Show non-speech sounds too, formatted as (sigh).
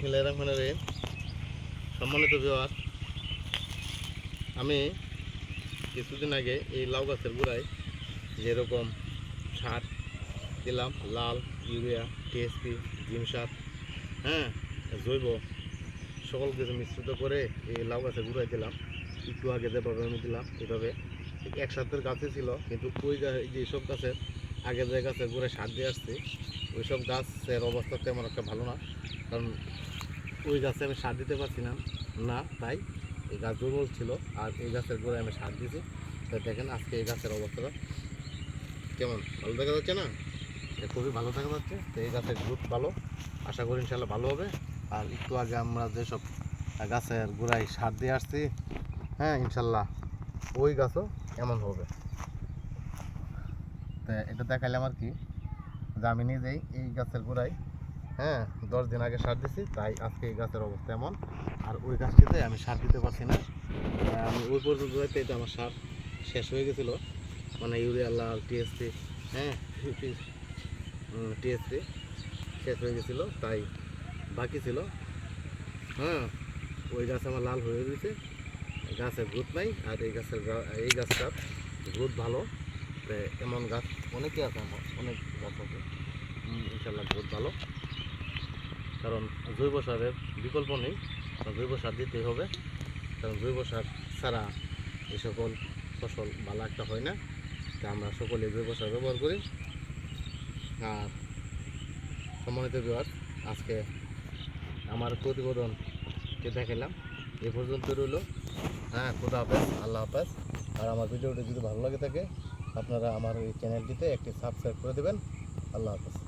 বিসমিল্লাহির রহমানির রহিম সম্মানিত বিহার আমি কিছুদিন আগে এই লাউ গাছের গোড়ায় যেরকম সার দিলাম, লাল, ইউরিয়া টিএসপি জিম সার হ্যাঁ জৈব সকল কিছু মিশ্রিত করে এই লাউ গাছের গোড়ায় দিলাম। একটু আগে যেভাবে আমি দিলাম, এভাবে। একসাথে গাছে ছিল, কিন্তু ওই যে সব গাছের আগে যে গাছের গোড়ায় সার দিয়ে আসছি ওই সব গাছের অবস্থা তেমন একটা ভালো না। কারণ ওই গাছে আমি সার দিতে পারছি না না, তাই এই গাছ দুর্বল ছিল আর এই গাছের গোড়ায় আমি সার দিয়েছি। তাই দেখেন আজকে এই গাছের অবস্থাটা কেমন? ভালো দেখা যাচ্ছে না? খুবই ভালো দেখা যাচ্ছে। তো এই গাছের গ্রোথ ভালো। আশা করি ইনশাল্লাহ ভালো হবে। আর একটু আগে আমরা যেসব গাছের গোড়ায় সার দিয়ে আসছি হ্যাঁ ইনশাল্লাহ ওই গাছও এমন হবে। এটা দেখাইলাম আর কি, যে আমি নিজেই এই গাছের গোড়ায় হ্যাঁ দশ দিন আগে সার দিছি, তাই আজকে এই গাছের অবস্থা এমন। আর ওই গাছটিতে আমি সার দিতে পারছি না। আমি ওই পর্যন্ত যাইতে এটা আমার সার শেষ হয়ে গেছিল। মানে ইউরিয়া, লাল, টিএসপি হ্যাঁ (laughs) টিএসপি শেষ হয়ে গেছিল, তাই বাকি ছিল। হ্যাঁ ওই গাছ আমার লাল হয়ে গেছে। গাছের গ্রোথ নাই, আর এই গাছের এই গাছটার গ্রোথ ভালো। তো এমন গাছ অনেকই আছে আমার, অনেক গাছ আছে। ইনশাল্লাহ গ্রোথ ভালো। কারণ জৈব সারের বিকল্প নেই জৈব সার দিতেই হবে। কারণ জৈব সার ছাড়া এই সকল ফসল ভালো একটা হয় না। তা আমরা সকলে জৈব সার ব্যবহার করি। আর সম্মানিত বিভাগ আজকে আমার প্রতিবেদনকে দেখালাম এ পর্যন্ত রইল। হ্যাঁ খুদা হাফেজ, আল্লাহ হাফেজ। আর আমার ভিডিওটি যদি ভালো লাগে থাকে আপনারা আমার এই চ্যানেলটিতে একটি সাবস্ক্রাইব করে দেবেন। আল্লাহ হাফেজ।